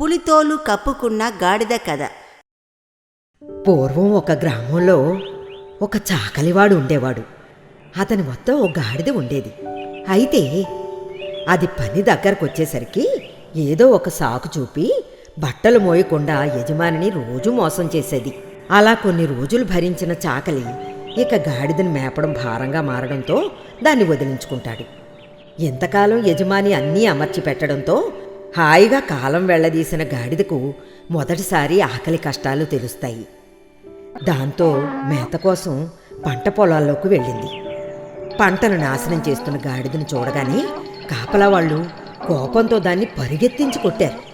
పులితోలు కప్పుకున్న గాడిద కథ. పూర్వం ఒక గ్రామంలో ఒక చాకలివాడు ఉండేవాడు. అతని మొత్తం ఒక గాడిద ఉండేది. అయితే అది పని దగ్గరకు వచ్చేసరికి ఏదో ఒక సాకు చూపి బట్టలు మోయకుండా యజమానిని రోజు మోసం చేసేది. అలా కొన్ని రోజులు భరించిన చాకలి ఇక గాడిదను మేపడం భారంగా మారడంతో దాన్ని వదిలించుకుంటాడు. ఎంతకాలం యజమాని అన్నీ అమర్చి పెట్టడంతో హాయిగా కాలం వెళ్ళదీసిన గాడిదకు మొదటిసారి ఆకలి కష్టాలు తెలుస్తాయి. దాంతో మేత కోసం పంట పొలాల్లోకి వెళ్ళింది. పంటను నాశనం చేస్తున్న గాడిదను చూడగానే కాపలా వాళ్ళు కోపంతో దాన్ని పరిగెత్తించి కొట్టారు.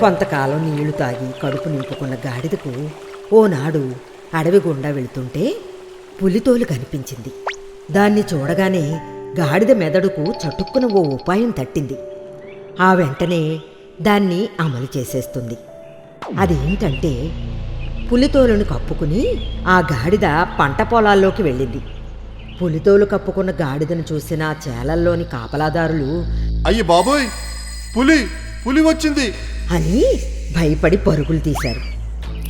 కొంతకాలం నీళ్ళు తాగి కడుపు నింపుకున్న గాడిదకు ఓనాడు అడవి గుండా వెళుతుంటే పులితోలు కనిపించింది. దాన్ని చూడగానే గాడిద మెదడుకు చటుక్కున ఓ ఉపాయం తట్టింది. ఆ వెంటనే దాన్ని అమలు చేసేస్తుంది. అదేంటంటే పులితోలును కప్పుకుని ఆ గాడిద పంట పొలాల్లోకి వెళ్ళింది. పులితోలు కప్పుకున్న గాడిదను చూసిన చేలల్లోని కాపలాదారులు అయ్యి బాబోయ్! పులి పులి వచ్చింది! అని భయపడి పరుగులు తీశారు.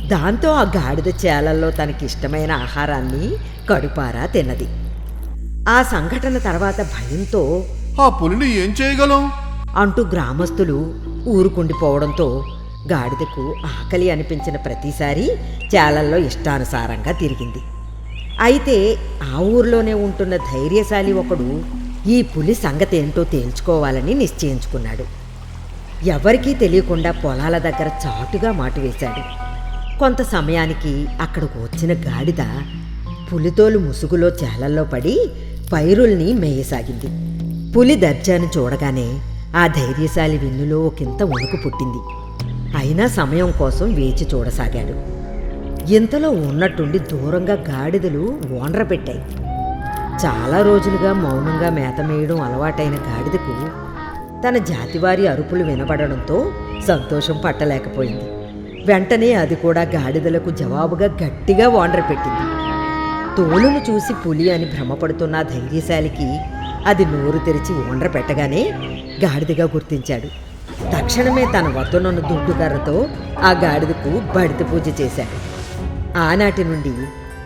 దాంతో ఆ గాడిద చేలల్లో తనకిష్టమైన ఆహారాన్ని కడుపారా తిన్నది. ఆ సంఘటన తర్వాత భయంతో ఆ పులిని ఏం చేయగలం? అంటూ గ్రామస్తులు ఊరుకుండిపోవడంతో గాడిదకు ఆకలి అనిపించిన ప్రతిసారి చేలల్లో ఇష్టానుసారంగా తిరిగింది. అయితే ఆ ఊర్లోనే ఉంటున్న ధైర్యశాలి ఒకడు ఈ పులి సంగతి ఏంటో తేల్చుకోవాలని నిశ్చయించుకున్నాడు. ఎవరికీ తెలియకుండా పొలాల దగ్గర చాటుగా మాటు వేశాడు. కొంత సమయానికి అక్కడికి వచ్చిన గాడిద పులితోలు ముసుగులో చేలల్లో పడి పైరుల్ని మేయసాగింది. పులి దర్జాను చూడగానే ఆ ధైర్యశాలి వెన్నులో ఒకంత వణుకు పుట్టింది. అయినా సమయం కోసం వేచి చూడసాగాడు. ఇంతలో ఉన్నట్టుండి దూరంగా గాడిదలు ఓండ్రపెట్టాయి చాలా రోజులుగా మౌనంగా మేతమేయడం అలవాటైన గాడిదకు తన జాతివారి అరుపులు వినబడడంతో సంతోషం పట్టలేకపోయింది. వెంటనే అది కూడా గాడిదలకు జవాబుగా గట్టిగా ఓండ్ర పెట్టింది. తోలును చూసి పులి అని భ్రమపడుతున్న ధైర్యశాలికి అది నోరు తెరిచి ఓండ్ర పెట్టగానే గాడిదగా గుర్తించాడు. తక్షణమే తన వద్దనున్న దుడ్డుకర్రతో ఆ గాడిదకు బడిత పూజ చేశాడు. ఆనాటి నుండి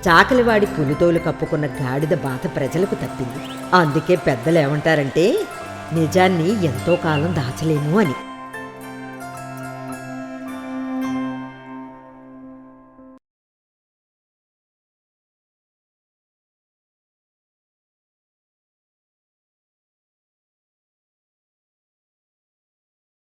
చాకలివాడి పులితోలు కప్పుకున్న గాడిద బాధ ప్రజలకు తప్పింది. అందుకే పెద్దలు ఏమంటారంటే నిజాన్ని ఎంతో కాలం దాచలేము అని.